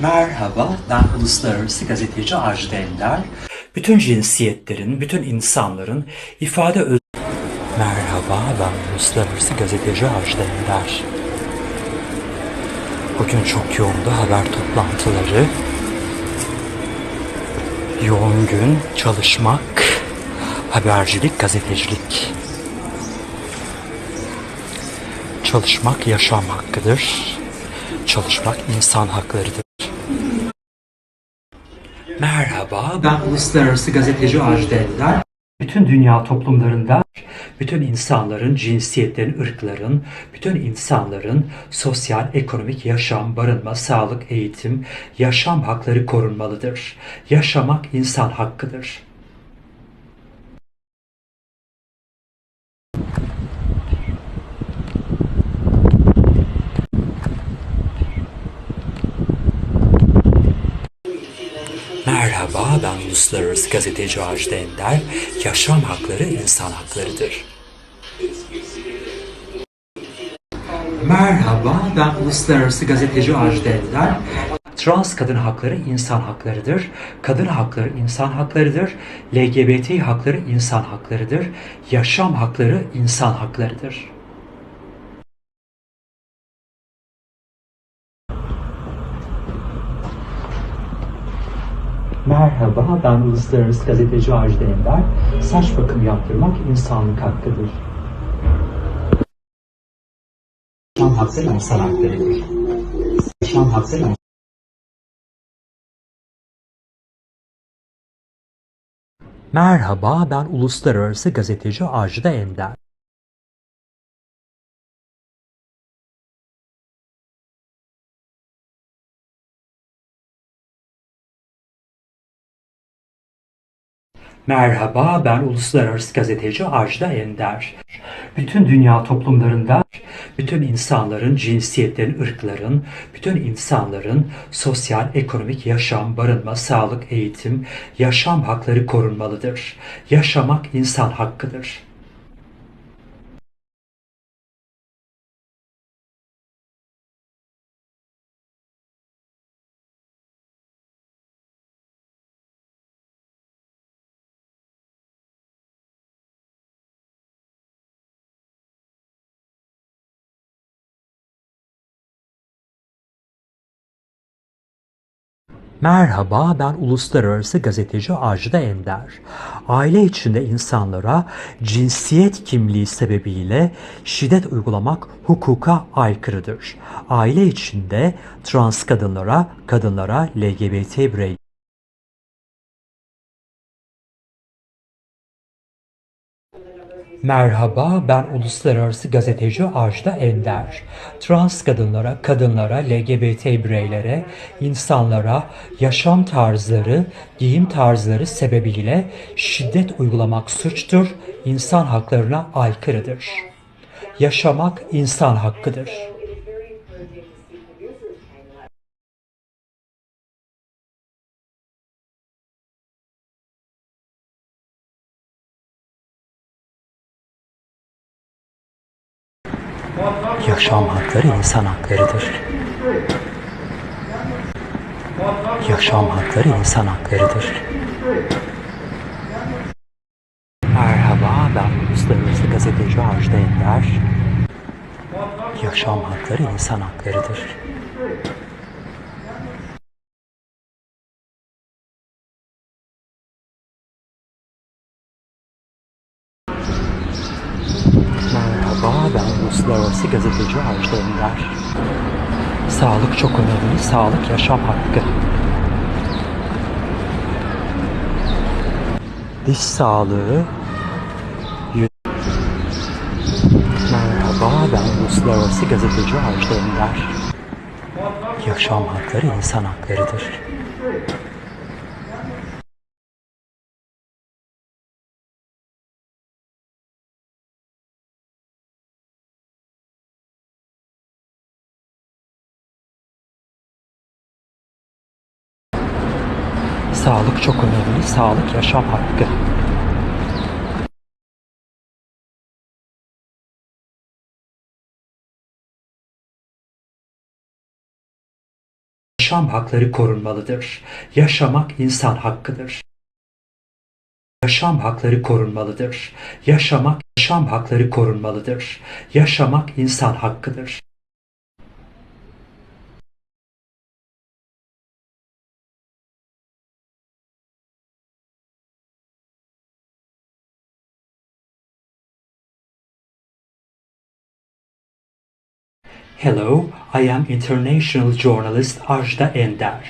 Merhaba, ben Uluslararası Gazeteci Ajda Ender. Bütün cinsiyetlerin, bütün insanların ifade öz... Merhaba, ben Uluslararası Gazeteci Ajda Ender. Bugün çok yoğundu haber toplantıları. Yoğun gün, çalışmak, habercilik, gazetecilik. Çalışmak yaşam hakkıdır. Çalışmak insan haklarıdır. Merhaba, ben Uluslararası Gazeteci Ajda Ender. Bütün dünya toplumlarında bütün insanların, cinsiyetlerin, ırkların, bütün insanların sosyal, ekonomik, yaşam, barınma, sağlık, eğitim, yaşam hakları korunmalıdır. Yaşamak insan hakkıdır. Merhaba, ben Uluslararası Gazeteci Ajda Ender. Yaşam hakları insan haklarıdır. Merhaba, ben Uluslararası Gazeteci Ajda Ender. Trans kadın hakları insan haklarıdır. Kadın hakları insan haklarıdır. LGBT hakları insan haklarıdır. Yaşam hakları insan haklarıdır. Merhaba, ben Uluslararası Gazeteci Ajda Ender. Saç bakım yaptırmak insanlık hakkıdır. Yaşam hakkı insan haklarıdır. Yaşam hakkı Merhaba, ben Uluslararası Gazeteci Ajda Ender. Merhaba, ben Uluslararası Gazeteci Ajda Ender. Bütün dünya toplumlarında bütün insanların, cinsiyetlerin, ırkların, bütün insanların sosyal, ekonomik, yaşam, barınma, sağlık, eğitim, yaşam hakları korunmalıdır. Yaşamak insan hakkıdır. Merhaba, ben Uluslararası Gazeteci Ajda Ender. Aile içinde insanlara cinsiyet kimliği sebebiyle şiddet uygulamak hukuka aykırıdır. Aile içinde trans kadınlara, kadınlara, LGBT birey Merhaba, ben Uluslararası Gazeteci Ajda Ender. Trans kadınlara, kadınlara, LGBT bireylere, insanlara yaşam tarzları, giyim tarzları sebebiyle şiddet uygulamak suçtur, insan haklarına aykırıdır. Yaşamak insan hakkıdır. Yaşam hakları insan haklarıdır. Yaşam hakları insan haklarıdır. Merhaba, ben Uluslararası Gazeteci Ajda Ender. Yaşam hakları insan haklarıdır. Merhaba, Uluslararası Gazeteci Ajda Ender. Sağlık çok önemli, sağlık yaşam hakkı. Diş sağlığı Merhaba, ben Uluslararası Gazeteci Ajda Ender. Yaşam hakları insan haklarıdır. Sağlık çok önemli, sağlık yaşam hakkı. Yaşam hakları korunmalıdır. Yaşamak insan hakkıdır. Yaşam hakları korunmalıdır. Yaşamak yaşam hakları korunmalıdır. Yaşamak insan hakkıdır. Hello, I am international journalist Ajda Ender.